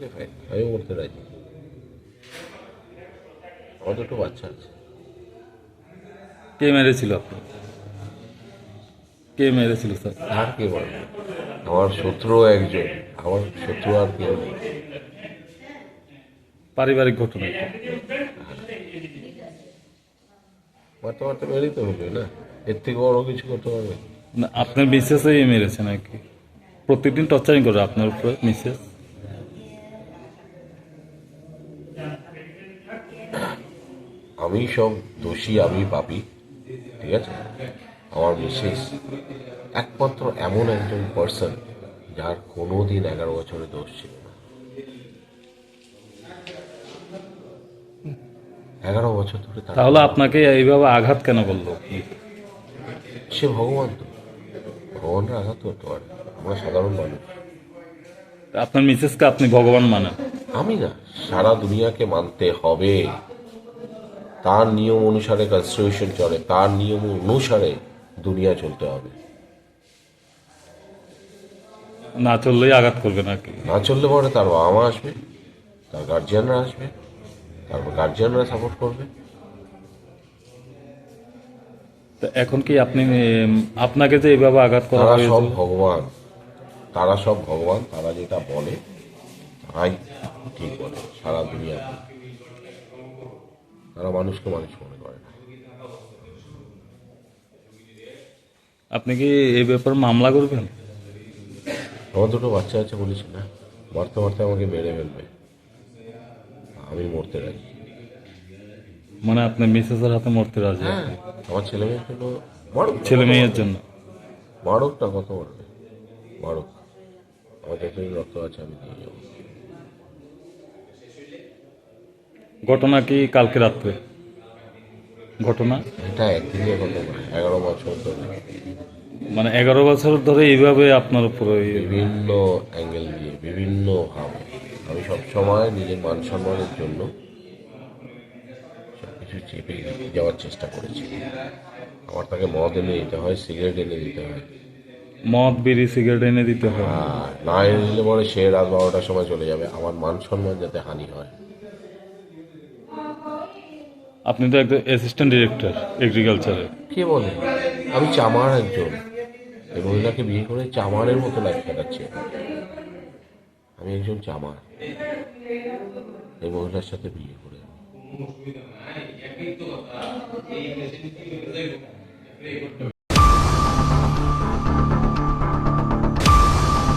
বলতে রাজি। আমার দুটো বাচ্চা আছে। কে মেরেছিল কে মেরেছিল স্যার? আর কে আমার শত্রু একজন। আমার শত্রু আর কেউ নেই। পারিবারিক ঘটনা এটা। মারতে মারতে মেরেই তো হবে না। এর থেকে বড় কিছু করতে পারবে? না আপনার মিসেসই মেরেছে নাকি? প্রত্যেকদিন টর্চারিং করে আপনার উপরে মিসেস? আমি সব দোষী আমি পাপি ঠিক আছে? আমার মিসেস একমাত্র এমন একজন পার্সন যার কোনো দিন এগারো বছরে দোষ ছিল না। এগারো বছর ধরে তাহলে আপনাকে এইভাবে আঘাত কেন করল? সে ভগবান তো। ভগবানরা আঘাত করতে পারে। আমরা সাধারণ মানুষ। আপনার মিসেসকে আপনি ভগবান মানেন। আমি না সারা দুনিয়াকে মানতে হবে। তার নিয়ম অনুসারে কনস্টিটিউশন চলে তার নিয়ম অনুসারে দুনিয়া চলতে হবে। না চললেই আঘাত করবে নাকি না চললে পরে তার বাবা মা আসবে তার গার্জিয়ানরা আসবে তারপর গার্জিয়ানরা সাপোর্ট করবে। তো এখন কি আপনি আপনাকে যে এইভাবে আঘাত করা তারা সব ভগবান তারা সব ভগবান তারা যেটা বলে তারাই ঠিক বলে সারা দুনিয়াতে। তারা মানুষকে মানুষ মনে করে। না আপনি কি এই ব্যাপারে মামলা করবেন? আমার দুটো বাচ্চা আছে বলেছি না। মারতে মারতে আমাকে মেরে ফেলবে। আমি মরতে রাজি। মানে আপনার মিসেসের হাতে মরতে রাজি হ্যাঁ আমার ছেলে মেয়ের জন্য মারুক। ছেলে মেয়ের জন্য? মারুক না কত মারবে? মারুক। আমার যতদিন রক্ত আছে আমি দিয়ে যাব ঘটনা কি কালকে রাত্রে? ঘটনা? এটা একদিনের কথা না এগারো বছর ধরে। মানে এগারো বছর ধরে এইভাবে আপনার উপরে বিভিন্ন অ্যাঙ্গেল দিয়ে বিভিন্ন ভাবে। আমি সবসময় নিজের মান সম্মানের জন্য সব কিছু চেপে যাওয়ার চেষ্টা করেছি। আমার তাকে মদ এনে দিতে হয় সিগারেট এনে দিতে হয়। মদ বিড়ি সিগারেট এনে দিতে হয়। আর না এনে দিলে পরে সে রাত বারোটার সময় চলে যাবে। আমার মান সম্মান যাতে হানি হয়। আপনি তো একজন অ্যাসিস্ট্যান্ট ডিরেক্টর এগ্রিকালচারে কে বলে? আমি চামার একজন, এই মহিলাকে বিয়ে করে চামারের মতো লাইফ কাটাচ্ছি। আমি একজন চামার। এই মহিলার সাথে বিয়ে করে